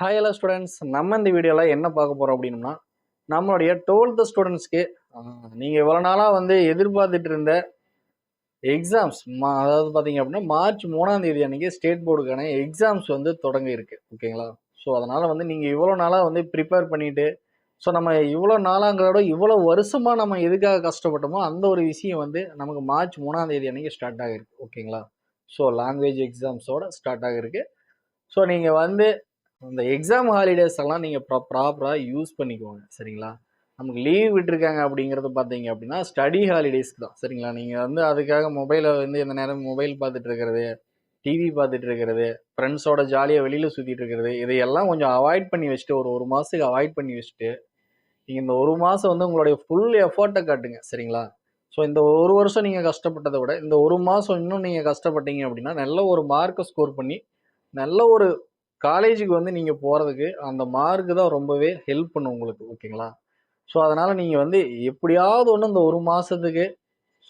Hi hello students நம்ம இந்த வீடியோவில் என்ன பார்க்க போகிறோம் அப்படின்னா நம்மளுடைய டுவெல்த்து ஸ்டூடெண்ட்ஸ்க்கு நீங்கள் இவ்வளோ நாளாக வந்து எதிர்பார்த்துட்டு இருந்த எக்ஸாம்ஸ் மா அதாவது பார்த்தீங்க அப்படின்னா மார்ச் மூணாம் தேதி அன்றைக்கி ஸ்டேட் போர்டுக்கான எக்ஸாம்ஸ் வந்து தொடங்க இருக்குது ஓகேங்களா ஸோ அதனால் வந்து நீங்கள் இவ்வளோ நாளாக வந்து ப்ரிப்பேர் பண்ணிவிட்டு ஸோ நம்ம இவ்வளோ நாளாங்கிறத இவ்வளோ வருஷமாக நம்ம எதுக்காக கஷ்டப்பட்டோமோ அந்த ஒரு விஷயம் வந்து நமக்கு மார்ச் மூணாம் தேதி அன்றைக்கி ஸ்டார்ட் ஆகிருக்கு. ஓகேங்களா ஸோ லாங்குவேஜ் எக்ஸாம்ஸோட ஸ்டார்ட் ஆகிருக்கு. ஸோ நீங்கள் வந்து இந்த எக்ஸாம் ஹாலிடேஸ் எல்லாம் நீங்கள் ப்ரா ப்ராப்பராக யூஸ் பண்ணிக்கோங்க சரிங்களா? நமக்கு லீவ் விட்டுருக்காங்க அப்படிங்கிறது பார்த்தீங்க அப்படின்னா ஸ்டடி ஹாலிடேஸ்க்கு தான் சரிங்களா? நீங்கள் வந்து அதுக்காக மொபைலை வந்து எந்த நேரம் மொபைல் பார்த்துட்டு இருக்கிறது டிவி பார்த்துட்டு இருக்கிறது ஃப்ரெண்ட்ஸோட ஜாலியாக வெளியில் சுற்றிட்டு இருக்கிறது இதையெல்லாம் கொஞ்சம் அவாய்ட் பண்ணி வச்சுட்டு ஒரு ஒரு மாதத்துக்கு அவாய்ட் பண்ணி வச்சுட்டு நீங்கள் இந்த ஒரு மாதம் வந்து உங்களுடைய ஃபுல் எஃபர்ட்டை காட்டுங்க சரிங்களா? ஸோ இந்த ஒரு வருஷம் நீங்கள் கஷ்டப்பட்டதை விட இந்த ஒரு மாதம் இன்னும் நீங்கள் கஷ்டப்பட்டீங்க அப்படின்னா நல்ல ஒரு மார்க்கை ஸ்கோர் பண்ணி நல்ல ஒரு காலேஜுக்கு வந்து நீங்கள் போகிறதுக்கு அந்த மார்க்கு தான் ரொம்பவே ஹெல்ப் பண்ணும் உங்களுக்கு ஓகேங்களா ஸோ அதனால் நீங்கள் வந்து எப்படியாவது ஒன்று இந்த ஒரு மாதத்துக்கு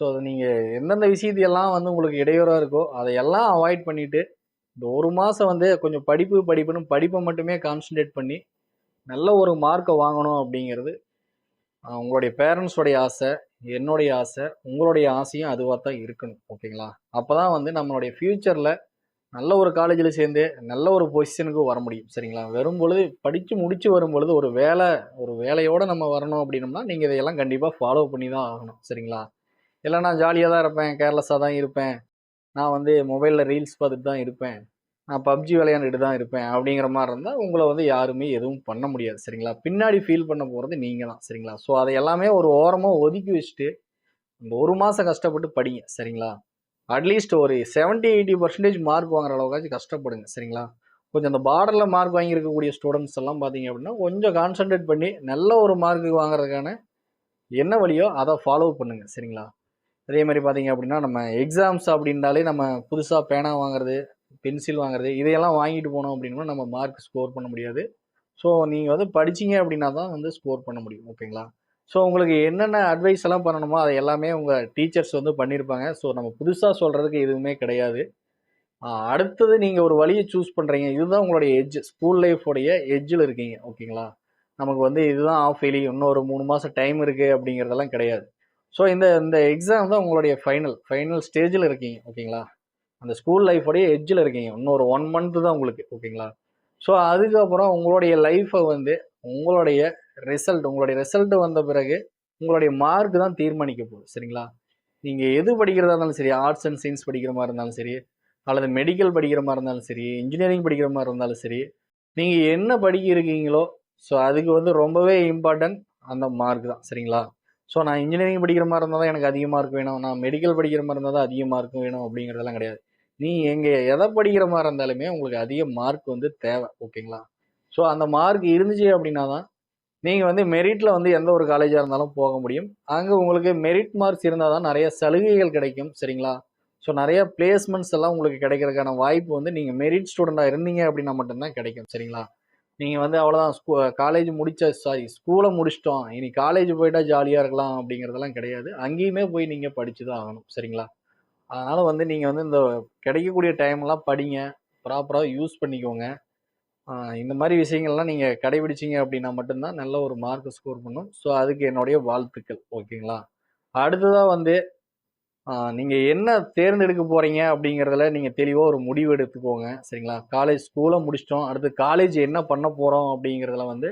ஸோ அதை நீங்கள் எந்தெந்த விஷயத்தையெல்லாம் வந்து உங்களுக்கு இடையூறாக இருக்கோ அதையெல்லாம் அவாய்ட் பண்ணிவிட்டு இந்த ஒரு மாதம் வந்து கொஞ்சம் படிப்பு படிப்புன்னு படிப்பை மட்டுமே கான்சன்ட்ரேட் பண்ணி நல்ல ஒரு மார்க்கை வாங்கணும் அப்படிங்கிறது உங்களுடைய பேரண்ட்ஸோடைய ஆசை என்னுடைய ஆசை உங்களுடைய ஆசையும் அதுவாக தான் இருக்கணும் ஓகேங்களா அப்போ தான் வந்து நம்மளுடைய ஃப்யூச்சரில் நல்ல ஒரு காலேஜில் சேர்ந்து நல்ல ஒரு பொசிஷனுக்கு வர முடியும். சரிங்களா? வரும் பொழுது படித்து முடித்து வரும் பொழுது ஒரு வேலை ஒரு வேலையோடு நம்ம வரணும் அப்படின்னம்னா நீங்கள் இதையெல்லாம் கண்டிப்பாக ஃபாலோ பண்ணி தான் ஆகணும். சரிங்களா? இல்லை நான் ஜாலியாக தான் இருப்பேன் கேர்லெஸ்ஸாக தான் இருப்பேன். நான் வந்து மொபைலில் ரீல்ஸ் பார்த்துட்டு தான் இருப்பேன். நான் பப்ஜி விளையாண்டுட்டு தான் இருப்பேன் அப்படிங்கிற மாதிரி இருந்தால் உங்களை வந்து யாருமே எதுவும் பண்ண முடியாது. சரிங்களா? பின்னாடி ஃபீல் பண்ண போகிறது நீங்கள் தான். சரிங்களா? ஸோ அதை எல்லாமே ஒரு ஓரமாக ஒதுக்கி வச்சுட்டு இந்த ஒரு மாதம் கஷ்டப்பட்டு படிங்க. சரிங்களா? அட்லீஸ்ட் ஒரு 70 எயிட்டி பர்சன்டேஜ் மார்க் வாங்குற அளவுக்காச்சும் கஷ்டப்படுங்க சரிங்களா? கொஞ்சம் அந்த பார்டரில் மார்க் வாங்கியிருக்கக்கூடிய ஸ்டூடெண்ட்ஸ் எல்லாம் பார்த்தீங்க அப்படின்னா கொஞ்சம் கான்சன்ட்ரேட் பண்ணி நல்ல ஒரு மார்க்கு வாங்குறதுக்கான என்ன வழியோ அதை ஃபாலோ பண்ணுங்கள் சரிங்களா? அதே மாதிரி பார்த்தீங்க அப்படின்னா நம்ம எக்ஸாம்ஸ் அப்படின்னாலே நம்ம புதுசாக பேனா வாங்குறது பென்சில் வாங்குறது இதையெல்லாம் வாங்கிட்டு போனோம் அப்படின்னா நம்ம மார்க் ஸ்கோர் பண்ண முடியாது. ஸோ நீங்கள் வந்து படிச்சீங்க அப்படின்னா தான் வந்து ஸ்கோர் பண்ண முடியும் ஓகேங்களா ஸோ உங்களுக்கு என்னென்ன அட்வைஸ் எல்லாம் பண்ணணுமோ அதை எல்லாமே உங்கள் டீச்சர்ஸ் வந்து பண்ணியிருப்பாங்க ஸோ நம்ம புதுசாக சொல்கிறதுக்கு எதுவுமே கிடையாது. அடுத்தது நீங்கள் ஒரு வழியை சூஸ் பண்ணுறீங்க இதுதான் உங்களுடைய எஜ் ஸ்கூல் லைஃபோடைய எஜ்ஜில் இருக்கீங்க. ஓகேங்களா நமக்கு வந்து இதுதான் ஆஃப் ஃபெயிலி இன்னும் ஒரு மூணு மாதம் டைம் இருக்குது அப்படிங்கிறதெல்லாம் கிடையாது. ஸோ இந்த இந்த எக்ஸாம் தான் உங்களுடைய ஃபைனல் ஃபைனல் ஸ்டேஜில் இருக்கீங்க. ஓகேங்களா அந்த ஸ்கூல் லைஃபோடைய எஜ்ஜில் இருக்கீங்க. இன்னொரு ஒன் மந்த்து தான் உங்களுக்கு. ஓகேங்களா ஸோ அதுக்கப்புறம் உங்களுடைய லைஃப்பை வந்து உங்களுடைய ரிசல்ட் உங்களுடைய ரிசல்ட் வந்த பிறகு உங்களுடைய மார்க் தான் தீர்மானிக்க போகுது சரிங்களா? நீங்கள் எது படிக்கிறதா இருந்தாலும் சரி ஆர்ட்ஸ் அண்ட் சயின்ஸ் படிக்கிற மாதிரி இருந்தாலும் சரி அல்லது மெடிக்கல் படிக்கிற மாதிரி இருந்தாலும் சரி இன்ஜினியரிங் படிக்கிற மாதிரி இருந்தாலும் சரி நீங்கள் என்ன படிக்க இருக்கீங்களோ ஸோ அதுக்கு வந்து ரொம்பவே இம்பார்ட்டன்ட் அந்த மார்க் தான் சரிங்களா? ஸோ நான் இன்ஜினியரிங் படிக்கிற மாதிரி இருந்தால் தான் எனக்கு அதிக மார்க் வேணும். நான் மெடிக்கல் படிக்கிற மாதிரி இருந்தால் தான் அதிக மார்க் வேணும் அப்படிங்கிறதெல்லாம் கிடையாது. நீ எங்கே எதை படிக்கிற மாதிரி இருந்தாலுமே உங்களுக்கு அதிக மார்க் வந்து தேவை ஓகேங்களா ஸோ அந்த மார்க் இருந்துச்சு அப்படின்னா தான் நீங்கள் வந்து மெரிட்டில் வந்து எந்த ஒரு காலேஜாக இருந்தாலும் போக முடியும். அங்கே உங்களுக்கு மெரிட் மார்க்ஸ் இருந்தால் தான் நிறைய சலுகைகள் கிடைக்கும் சரிங்களா? ஸோ நிறைய பிளேஸ்மெண்ட்ஸ் எல்லாம் உங்களுக்கு கிடைக்கிறதுக்கான வாய்ப்பு வந்து நீங்கள் மெரிட் ஸ்டூடெண்ட்டாக இருந்தீங்க அப்படின்னா மட்டும்தான் கிடைக்கும் சரிங்களா? நீங்கள் வந்து அவ்வளோதான் ஸ்கூ காலேஜ் முடிச்ச சாரி ஸ்கூலை முடிச்சிட்டோம். இனி காலேஜ் போயிட்டா ஜாலியாக இருக்கலாம் அப்படிங்கிறதெல்லாம் கிடையாது. அங்கேயுமே போய் நீங்கள் படித்து தான் ஆகணும் சரிங்களா? அதனால் வந்து நீங்கள் வந்து இந்த கிடைக்கக்கூடிய டைம்லாம் படிங்க. ப்ராப்பராக யூஸ் பண்ணிக்கோங்க. இந்த மாதிரி விஷயங்கள்லாம் நீங்கள் கடைபிடிச்சிங்க அப்படின்னா மட்டும்தான் நல்ல ஒரு மார்க் ஸ்கோர் பண்ணும். ஸோ அதுக்கு என்னுடைய வாழ்த்துக்கள் ஓகேங்களா? அடுத்ததாக வந்து நீங்கள் என்ன தேர்ந்தெடுக்க போகிறீங்க அப்படிங்கிறதுல நீங்கள் தெளிவாக ஒரு முடிவு எடுத்துக்கோங்க சரிங்களா? காலேஜ் ஸ்கூலை முடிச்சிட்டோம். அடுத்து காலேஜ் என்ன பண்ண போகிறோம் அப்படிங்கிறதுல வந்து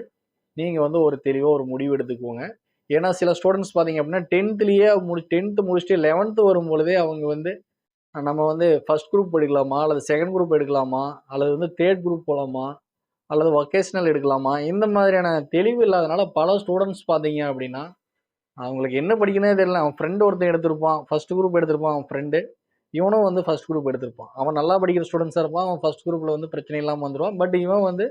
நீங்கள் வந்து ஒரு தெளிவாக ஒரு முடிவு எடுத்துக்கோங்க. ஏன்னா சில ஸ்டூடெண்ட்ஸ் பார்த்தீங்க அப்படின்னா டென்த்துலேயே முடி டென்த்து முடிச்சுட்டு லெவன்த்து வரும்பொழுதே அவங்க வந்து நம்ம வந்து ஃபர்ஸ்ட் குரூப் எடுக்கலாமா? அல்லது செகண்ட் குரூப் எடுக்கலாமா? அல்லது வந்து தேர்ட் குரூப் போகலாமா அல்லது ஒகேஷ்னல் எடுக்கலாமா? இந்த மாதிரியான தெளிவு இல்லாதனால பல ஸ்டூடெண்ட்ஸ் பார்த்தீங்க அப்படின்னா அவங்களுக்கு என்ன படிக்கணும்னே தெரியல. அவன் ஃப்ரெண்டு ஒருத்தன் எடுத்திருப்பான். ஃபர்ஸ்ட் குரூப் எடுத்திருப்பான் அவன் ஃப்ரெண்டு இவனும் வந்து ஃபர்ஸ்ட் குரூப் எடுத்திருப்பான். அவன் நல்லா படிக்கிற ஸ்டூடெண்ட்ஸாக இருப்பான். அவன் ஃபர்ஸ்ட் குரூப்பில் வந்து பிரச்சனை இல்லாமல் வந்துடுவான் பட் இவன் வந்து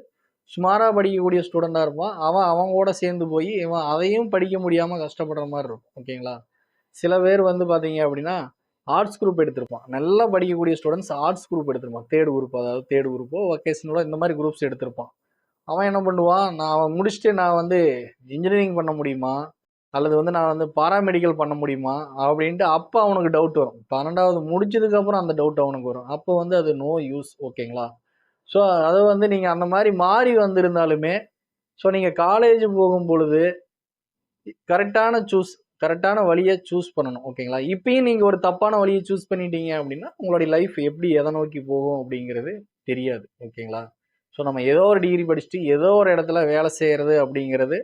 சுமாராக படிக்கக்கூடிய ஸ்டூடெண்ட்டாக இருப்பான். அவன் அவங்க கூட சேர்ந்து போய் இவன் அதையும் படிக்க முடியாமல் கஷ்டப்படுற மாதிரி இருக்கும். ஓகேங்களா சில பேர் வந்து பார்த்தீங்க அப்படின்னா ஆர்ட்ஸ் குரூப் எடுத்திருப்பான். நல்லா படிக்கக்கூடிய ஸ்டூடெண்ட்ஸ் ஆர்ட்ஸ் குரூப் எடுத்திருப்பான். தேர்ட் குரூப் அதாவது தேர்ட் குரூப்போ வொக்கேஷனலோ இந்த மாதிரி குரூப்ஸ் எடுத்திருப்பான். அவன் என்ன பண்ணுவான்? நான் அவன் முடிச்சுட்டு நான் வந்து இன்ஜினியரிங் பண்ண முடியுமா? அல்லது வந்து நான் வந்து பாராமெடிக்கல் பண்ண முடியுமா? அப்படின்ட்டு அப்போ அவனுக்கு டவுட் வரும். பன்னெண்டாவது முடிச்சதுக்கப்புறம் அந்த டவுட் அவனுக்கு வரும். அப்போ வந்து அது நோ யூஸ் ஓகேங்களா ஸோ அதை வந்து நீங்கள் அந்த மாதிரி மாறி வந்திருந்தாலுமே ஸோ நீங்கள் காலேஜ் போகும் பொழுது கரெக்டான சூஸ் கரெக்டான வழியை சூஸ் பண்ணணும் ஓகேங்களா இப்பயும் நீங்கள் ஒரு தப்பான வழியை சூஸ் பண்ணிட்டீங்க அப்படின்னா உங்களுடைய லைஃப் எப்படி எதை நோக்கி போகும் அப்படிங்கிறது தெரியாது ஓகேங்களா ஸோ நம்ம ஏதோ ஒரு டிகிரி படிச்சுட்டு ஏதோ ஒரு இடத்துல வேலை செய்கிறது அப்படிங்கிறது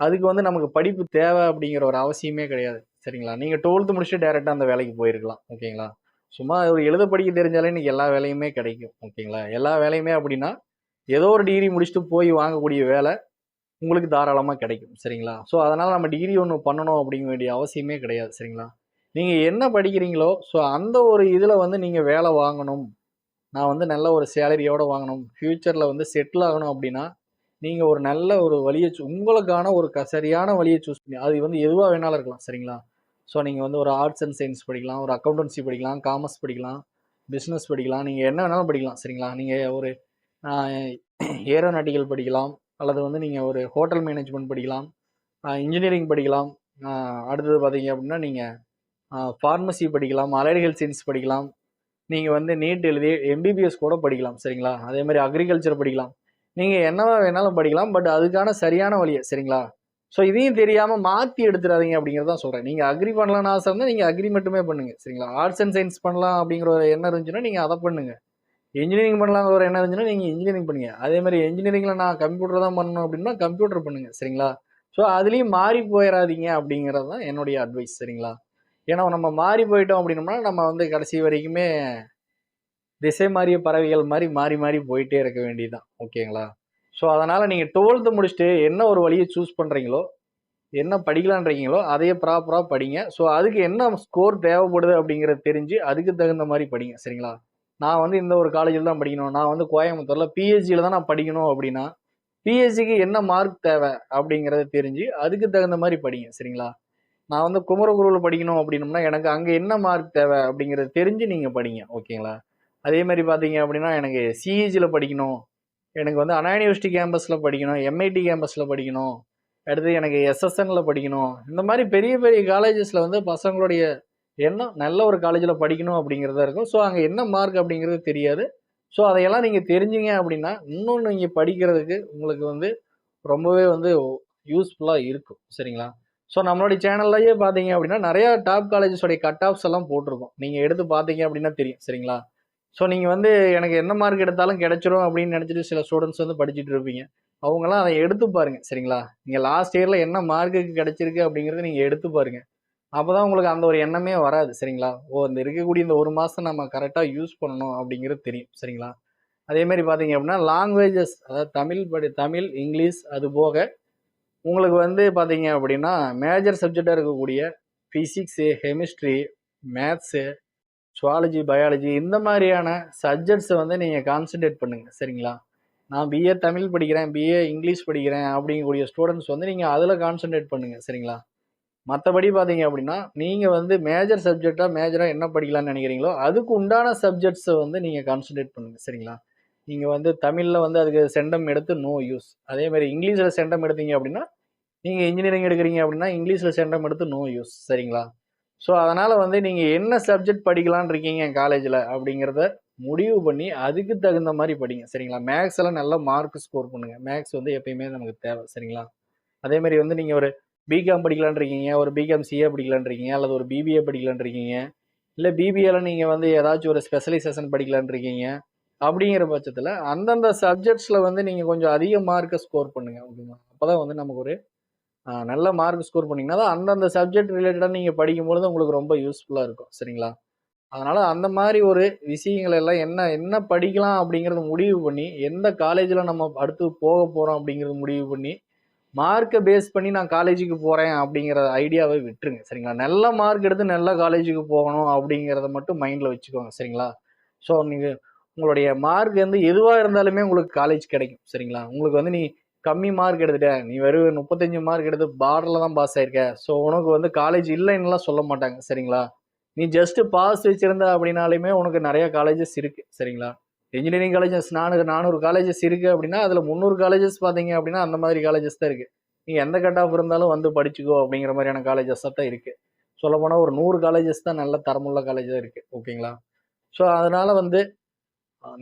அதுக்கு வந்து நமக்கு படிப்பு தேவை அப்படிங்கிற ஒரு அவசியமே கிடையாது சரிங்களா? நீங்கள் டுவெல்த்து முடிச்சுட்டு டேரெக்டாக அந்த வேலைக்கு போயிருக்கலாம் ஓகேங்களா சும்மா ஒரு எழுத படிக்க தெரிஞ்சாலே இன்னைக்கு எல்லா வேலையுமே கிடைக்கும் ஓகேங்களா எல்லா வேலையுமே அப்படின்னா ஏதோ ஒரு டிகிரி முடிச்சுட்டு போய் வாங்கக்கூடிய வேலை உங்களுக்கு தாராளமாக கிடைக்கும் சரிங்களா? ஸோ அதனால் நம்ம டிகிரி ஒன்று பண்ணணும் அப்படிங்க வேண்டிய அவசியமே கிடையாது சரிங்களா? நீங்கள் என்ன படிக்கிறீங்களோ ஸோ அந்த ஒரு இதில் வந்து நீங்கள் வேலை வாங்கணும். நான் வந்து நல்ல ஒரு சேலரியோடு வாங்கணும். ஃப்யூச்சரில் வந்து செட்டில் ஆகணும் அப்படின்னா நீங்கள் ஒரு நல்ல ஒரு வழியை சூ உங்களுக்கான ஒரு க சரியான வழியை சூஸ் பண்ணி அது வந்து எதுவாக வேணாலும் இருக்கலாம் சரிங்களா? ஸோ நீங்கள் வந்து ஒரு ஆர்ட்ஸ் அண்ட் சயின்ஸ் படிக்கலாம் ஒரு அக்கௌண்டன்சி படிக்கலாம் காமர்ஸ் படிக்கலாம் பிஸ்னஸ் படிக்கலாம் நீங்கள் என்ன வேணாலும் படிக்கலாம் சரிங்களா? நீங்கள் ஒரு ஏரோநாட்டிக்கல் படிக்கலாம் அல்லது வந்து நீங்கள் ஒரு ஹோட்டல் மேனேஜ்மெண்ட் படிக்கலாம் இன்ஜினியரிங் படிக்கலாம் அடுத்தது பார்த்தீங்க அப்படின்னா நீங்கள் ஃபார்மசி படிக்கலாம் அலைடு ஹெல்த் சயின்ஸ் படிக்கலாம். நீங்கள் வந்து நீட் எழுதி எம்பிபிஎஸ் கூட படிக்கலாம் சரிங்களா? அதே மாதிரி அக்ரிகல்ச்சர் படிக்கலாம். நீங்கள் என்னவா வேணாலும் படிக்கலாம் பட் அதுக்கான சரியான வழியை சரிங்களா? ஸோ இதையும் தெரியாமல் மாற்றி எடுத்துடாதீங்க அப்படிங்கிறத தான் சொல்கிறேன் நீங்கள் அக்ரி பண்ணலான்னு ஆசை இருந்தால் நீங்கள் அக்ரி மட்டுமே பண்ணுங்க சரிங்களா? ஆர்ட்ஸ் அண்ட் சயின்ஸ் பண்ணலாம் அப்படிங்கிற ஒரு எண்ணம் இருந்துச்சுன்னா நீங்கள் அதை பண்ணுங்கள் இன்ஜினியரிங் பண்ணலாங்கிற ஒரு என்ன இருந்துச்சுன்னா நீங்கள் இன்ஜினியரிங் பண்ணுங்க. அதே மாதிரி இன்ஜினியரிங்கில் நான் கம்ப்யூட்டர் தான் பண்ணணும் அப்படின்னா கம்ப்யூட்டர் பண்ணுங்கள் சரிங்களா? ஸோ அதுலேயும் மாறி போயிடாதீங்க அப்படிங்கிறது தான் என்னுடைய அட்வைஸ் சரிங்களா? ஏன்னா நம்ம மாறி போயிட்டோம் அப்படின்னோம்னா நம்ம வந்து கடைசி வரைக்குமே திசை மாறிய பறவைகள் மாதிரி மாறி மாறி போயிட்டே இருக்க வேண்டியதுதான் ஓகேங்களா? ஸோ அதனால் நீங்கள் டுவெல்த்து முடிச்சுட்டு என்ன ஒரு வழியை சூஸ் பண்ணுறீங்களோ என்ன படிக்கலான்றீங்களோ அதையே ப்ராப்பராக படிங்க. ஸோ அதுக்கு என்ன ஸ்கோர் தேவைப்படுது அப்படிங்கிறத தெரிஞ்சு அதுக்கு தகுந்த மாதிரி படிங்க சரிங்களா? நான் வந்து இந்த ஒரு காலேஜில் தான் படிக்கணும். நான் வந்து கோயம்புத்தூரில் பிஹெச்சியில் தான் நான் படிக்கணும் அப்படின்னா பிஹெச்சிக்கு என்ன மார்க் தேவை அப்படிங்கிறத தெரிஞ்சு அதுக்கு தகுந்த மாதிரி படிங்க சரிங்களா? நான் வந்து குமரகுருவில் படிக்கணும் அப்படின்னம்னா எனக்கு அங்கே என்ன மார்க் தேவை அப்படிங்கிறத தெரிஞ்சு நீங்கள் படிங்க ஓகேங்களா? அதே மாதிரி பார்த்தீங்க அப்படின்னா எனக்கு சிஇஜியில் படிக்கணும். எனக்கு வந்து அண்ணா யூனிவர்சிட்டி கேம்பஸில் படிக்கணும் எம்ஐடி கேம்பஸில் படிக்கணும். அடுத்து எனக்கு எஸ்எஸ்என்ல படிக்கணும். இந்த மாதிரி பெரிய பெரிய காலேஜஸில் வந்து பசங்களுடைய என்ன நல்ல ஒரு காலேஜில் படிக்கணும் அப்படிங்கிறதா இருக்கும். ஸோ அங்கே என்ன மார்க் அப்படிங்கிறது தெரியாது. ஸோ அதையெல்லாம் நீங்கள் தெரிஞ்சிங்க அப்படின்னா இன்னொன்று நீங்கள் படிக்கிறதுக்கு உங்களுக்கு வந்து ரொம்பவே வந்து யூஸ்ஃபுல்லாக இருக்கும். சரிங்களா? ஸோ நம்மளுடைய சேனல்லையே பார்த்தீங்க அப்படின்னா நிறையா டாப் காலேஜஸோடைய கட் ஆஃப்ஸ் எல்லாம் போட்டிருக்கோம். நீங்கள் எடுத்து பார்த்தீங்க அப்படின்னா தெரியும். சரிங்களா? ஸோ நீங்கள் வந்து எனக்கு என்ன மார்க் எடுத்தாலும் கிடச்சிரும் அப்படின்னு நினச்சிட்டு சில ஸ்டூடெண்ட்ஸ் வந்து படிச்சுட்டு இருப்பீங்க. அவங்கெல்லாம் அதை எடுத்து பாருங்கள் சரிங்களா? நீங்கள் லாஸ்ட் இயரில் என்ன மார்க்குக்கு கிடச்சிருக்கு அப்படிங்கிறத நீங்கள் எடுத்து பாருங்கள் அப்போ தான் உங்களுக்கு அந்த ஒரு எண்ணமே வராது சரிங்களா? ஓ இந்த இருக்கக்கூடிய இந்த ஒரு மாதம் நம்ம கரெக்டாக யூஸ் பண்ணணும் அப்படிங்கிறது தெரியும் சரிங்களா? அதே மாதிரி பார்த்தீங்க அப்படின்னா லாங்குவேஜஸ் அதாவது தமிழ் படி தமிழ் இங்கிலீஷ் அது போக உங்களுக்கு வந்து பார்த்தீங்க அப்படின்னா மேஜர் சப்ஜெக்டாக இருக்கக்கூடிய physics chemistry maths zoology biology இந்த மாதிரியான சப்ஜெக்ட்ஸை வந்து நீங்கள் கான்சென்ட்ரேட் பண்ணுங்கள் சரிங்களா? நான் பிஏ தமிழ் படிக்கிறேன் பிஏ இங்கிலீஷ் படிக்கிறேன் அப்படிங்கக்கூடிய ஸ்டூடெண்ட்ஸ் வந்து நீங்கள் அதில் கான்சென்ட்ரேட் பண்ணுங்கள் சரிங்களா? மற்றபடி பார்த்தீங்க அப்படின்னா நீங்கள் வந்து மேஜர் சப்ஜெக்டாக மேஜராக என்ன படிக்கலாம்னு நினைக்கிறீங்களோ அதுக்கு உண்டான சப்ஜெக்ட்ஸை வந்து நீங்கள் கான்சன்ட்ரேட் பண்ணுங்கள் சரிங்களா? நீங்கள் வந்து தமிழில் வந்து அதுக்கு செண்டம் எடுத்து நோ யூஸ் அதேமாதிரி இங்கிலீஷில் செண்டம் எடுத்தீங்க அப்படின்னா நீங்கள் இன்ஜினியரிங் எடுக்கிறீங்க அப்படின்னா இங்கிலீஷில் செண்டம் எடுத்து நோ யூஸ் சரிங்களா? ஸோ அதனால் வந்து நீங்கள் என்ன சப்ஜெக்ட் படிக்கலான்னு இருக்கீங்க காலேஜில் அப்படிங்கிறத முடிவு பண்ணி அதுக்கு தகுந்த மாதிரி படிங்க. சரிங்களா? மேக்ஸ் எல்லாம் நல்ல மார்க் ஸ்கோர் பண்ணுங்கள் மேக்ஸ் வந்து எப்பயுமே நமக்கு தேவை. சரிங்களா? அதேமாதிரி வந்து நீங்கள் ஒரு பிகாம் படிக்கலான்னு இருக்கீங்க ஒரு பிகாம் சிஏ படிக்கலான்னு இருக்கீங்க அல்லது ஒரு பிபிஏ படிக்கலான்னு இருக்கீங்க இல்லை பிபிஏல நீங்கள் வந்து ஏதாச்சும் ஒரு ஸ்பெஷலைசேஷன் படிக்கலான்னு இருக்கீங்க அப்படிங்கிற பட்சத்தில் அந்தந்த சப்ஜெக்ட்ஸில் வந்து நீங்கள் கொஞ்சம் அதிக மார்க்கை ஸ்கோர் பண்ணுங்கள் ஓகேங்களா? அப்போ தான் வந்து நமக்கு ஒரு நல்ல மார்க் ஸ்கோர் பண்ணிங்கன்னா தான் அந்தந்த சப்ஜெக்ட் ரிலேட்டடாக நீங்கள் படிக்கும்பொழுது உங்களுக்கு ரொம்ப யூஸ்ஃபுல்லாக இருக்கும் சரிங்களா? அதனால் அந்த மாதிரி ஒரு விஷயங்கள் எல்லாம் என்ன என்ன படிக்கலாம் அப்படிங்கிறத முடிவு பண்ணி எந்த காலேஜில் நம்ம அடுத்து போக போகிறோம் அப்படிங்கிறத முடிவு பண்ணி மார்க்கை பேஸ் பண்ணி நான் காலேஜுக்கு போகிறேன் அப்படிங்கிற ஐடியாவை விட்டுருங்க சரிங்களா? நல்ல மார்க் எடுத்து நல்ல காலேஜுக்கு போகணும் அப்படிங்கிறத மட்டும் மைண்டில் வச்சுக்கோங்க சரிங்களா? ஸோ நீங்கள் உங்களுடைய மார்க் வந்து எதுவாக இருந்தாலுமே உங்களுக்கு காலேஜ் கிடைக்கும் சரிங்களா? உங்களுக்கு வந்து நீ கம்மி மார்க் எடுத்துட்ட நீ வெறும் முப்பத்தஞ்சு மார்க் எடுத்து பார்டரில் தான் பாஸ் ஆயிருக்க. ஸோ உனக்கு வந்து காலேஜ் இல்லைன்னுலாம் சொல்ல மாட்டாங்க சரிங்களா? நீ ஜஸ்ட்டு பாஸ் வச்சுருந்த அப்படின்னாலுமே உனக்கு நிறையா காலேஜஸ் இருக்குது சரிங்களா? இன்ஜினியரிங் காலேஜஸ் நானூறு நானூறு காலேஜஸ் இருக்குது அப்படின்னா அதில் முந்நூறு காலேஜஸ் பார்த்தீங்க அப்படின்னா அந்த மாதிரி காலேஜஸ் தான் இருக்குது நீங்கள் எந்த கட் ஆஃப் இருந்தாலும் வந்து படிச்சுக்கோ அப்படிங்கிற மாதிரியான காலேஜஸ் தான் இருக்குது சொல்லப்போனால் ஒரு நூறு காலேஜஸ் தான் நல்ல தரமுள்ள காலேஜாக இருக்குது ஓகேங்களா? ஸோ அதனால் வந்து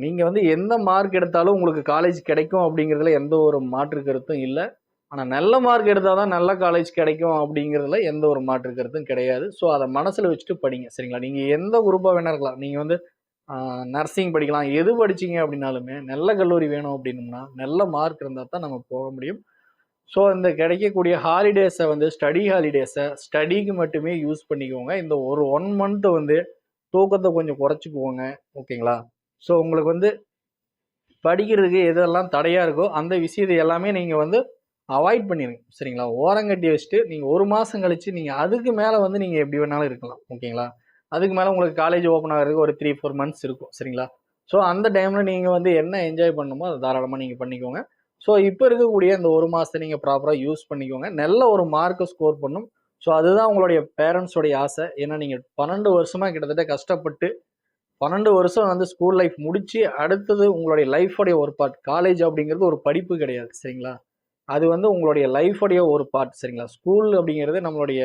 நீங்கள் வந்து எந்த மார்க் எடுத்தாலும் உங்களுக்கு காலேஜ் கிடைக்கும் அப்படிங்கிறதுல எந்த ஒரு மாற்று கருத்தும் இல்லை. ஆனால் நல்ல மார்க் எடுத்தால் தான் நல்ல காலேஜ் கிடைக்கும் அப்படிங்கிறதுல எந்த ஒரு மாற்று கருத்தும் கிடையாது. ஸோ அதை மனசில் வச்சுட்டு படிங்க சரிங்களா? நீங்கள் எந்த குரூப்பாக வேணா இருக்கலாம். நீங்கள் வந்து நர்சிங் படிக்கலாம். எது படிச்சிங்க அப்படின்னாலுமே நல்ல கல்லூரி வேணும் அப்படின்னம்னா நல்ல மார்க் இருந்தால் தான் நம்ம போக முடியும். ஸோ இந்த கிடைக்கக்கூடிய ஹாலிடேஸை வந்து ஸ்டடி ஹாலிடேஸை ஸ்டடிக்கு மட்டுமே யூஸ் பண்ணிக்கோங்க. இந்த ஒரு ஒன் மந்த் வந்து தூக்கத்தை கொஞ்சம் குறைச்சிக்குவோங்க. ஓகேங்களா? ஸோ உங்களுக்கு வந்து படிக்கிறதுக்கு எதெல்லாம் தடையாக இருக்கோ அந்த விஷயத்தை எல்லாமே நீங்கள் வந்து அவாய்ட் பண்ணிடுங்க சரிங்களா? ஓரங்கட்டி வச்சுட்டு நீங்கள் ஒரு மாதம் கழித்து நீங்கள் அதுக்கு மேலே வந்து நீங்கள் எப்படி வேணாலும் இருக்கலாம். ஓகேங்களா? அதுக்கு மேலே உங்களுக்கு காலேஜ் ஓப்பன் ஆகிறதுக்கு ஒரு த்ரீ ஃபோர் மந்த்ஸ் இருக்கும் சரிங்களா? ஸோ அந்த டைமில் நீங்கள் வந்து என்ன என்ஜாய் பண்ணணுமோ அதை தாராளமாக நீங்கள் பண்ணிக்கோங்க. ஸோ இப்போ இருக்கக்கூடிய இந்த ஒரு மாதத்தை நீங்கள் ப்ராப்பராக யூஸ் பண்ணிக்கோங்க. நல்ல ஒரு மார்க்கை ஸ்கோர் பண்ணும். ஸோ அதுதான் உங்களுடைய பேரண்ட்ஸோடைய ஆசை. ஏன்னா நீங்கள் பன்னெண்டு வருஷமாக கிட்டத்தட்ட கஷ்டப்பட்டு பன்னெண்டு வருஷம் வந்து ஸ்கூல் லைஃப் முடித்து அடுத்தது உங்களுடைய லைஃபோடைய ஒரு பார்ட் காலேஜ் அப்படிங்கிறது ஒரு படிப்பு கிடையாது சரிங்களா? அது வந்து உங்களுடைய லைஃபோடைய ஒரு பார்ட் சரிங்களா? ஸ்கூல் அப்படிங்கிறது நம்மளுடைய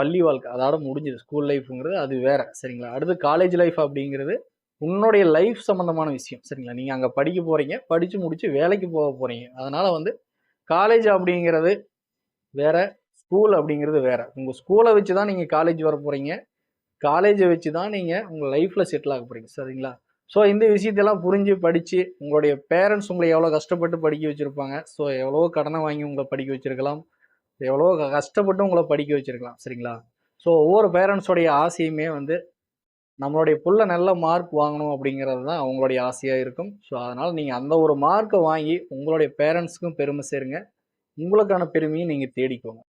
பள்ளி வாழ்க்கை அதோட முடிஞ்சது. ஸ்கூல் லைஃப்ங்கிறது அது வேற சரிங்களா? அடுத்து காலேஜ் லைஃப் அப்படிங்கிறது உன்னுடைய லைஃப் சம்மந்தமான விஷயம் சரிங்களா? நீங்கள் அங்கே படிக்க போகிறீங்க படித்து முடித்து வேலைக்கு போக போகிறீங்க அதனால் வந்து காலேஜ் அப்படிங்கிறது வேற ஸ்கூல் அப்படிங்கிறது வேற. உங்கள் ஸ்கூலை வச்சு தான் நீங்கள் காலேஜ் வர போகிறீங்க காலேஜை வச்சு தான் நீங்கள் உங்கள் லைஃப்பில் செட்டில் ஆக போகிறீங்க சரிங்களா? ஸோ இந்த விஷயத்தெல்லாம் புரிஞ்சு படித்து உங்களுடைய பேரண்ட்ஸ் உங்களை எவ்வளோ கஷ்டப்பட்டு படிக்க வச்சுருப்பாங்க. ஸோ எவ்வளோ கடனை வாங்கி உங்களை படிக்க வச்சுருக்கலாம். எவ்வளோ கஷ்டப்பட்டு உங்களை படிக்க வச்சுருக்கலாம் சரிங்களா? ஸோ ஒவ்வொரு பேரண்ட்ஸோடைய ஆசையுமே வந்து நம்மளுடைய புள்ள நல்ல மார்க் வாங்கணும் அப்படிங்கிறது தான் அவங்களுடைய ஆசையாக இருக்கும். ஸோ அதனால் நீங்கள் அந்த ஒரு மார்க்கை வாங்கி உங்களுடைய பேரண்ட்ஸுக்கும் பெருமை சேருங்க. உங்களுக்கான பெருமையும் நீங்கள் தேடிக்கோங்க.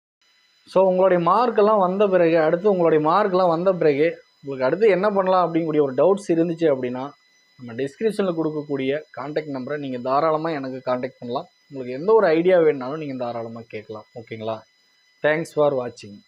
ஸோ உங்களுடைய மார்க்கெல்லாம் வந்த பிறகு அடுத்து உங்களுடைய மார்க்கெல்லாம் வந்த பிறகு உங்களுக்கு அடுத்து என்ன பண்ணலாம் அப்படிங்கக்கூடிய ஒரு டவுட்ஸ் இருந்துச்சு அப்படின்னா நம்ம டிஸ்கிரிப்ஷனில் கொடுக்கக்கூடிய காண்டாக்ட் நம்பரை நீங்கள் தாராளமாக எனக்கு காண்டாக்ட் பண்ணலாம். உங்களுக்கு எந்த ஒரு ஐடியா வேணுனாலும் நீங்கள் தாராளமாக கேட்கலாம். ஓகேங்களா? தேங்க்ஸ் ஃபார் வாட்சிங்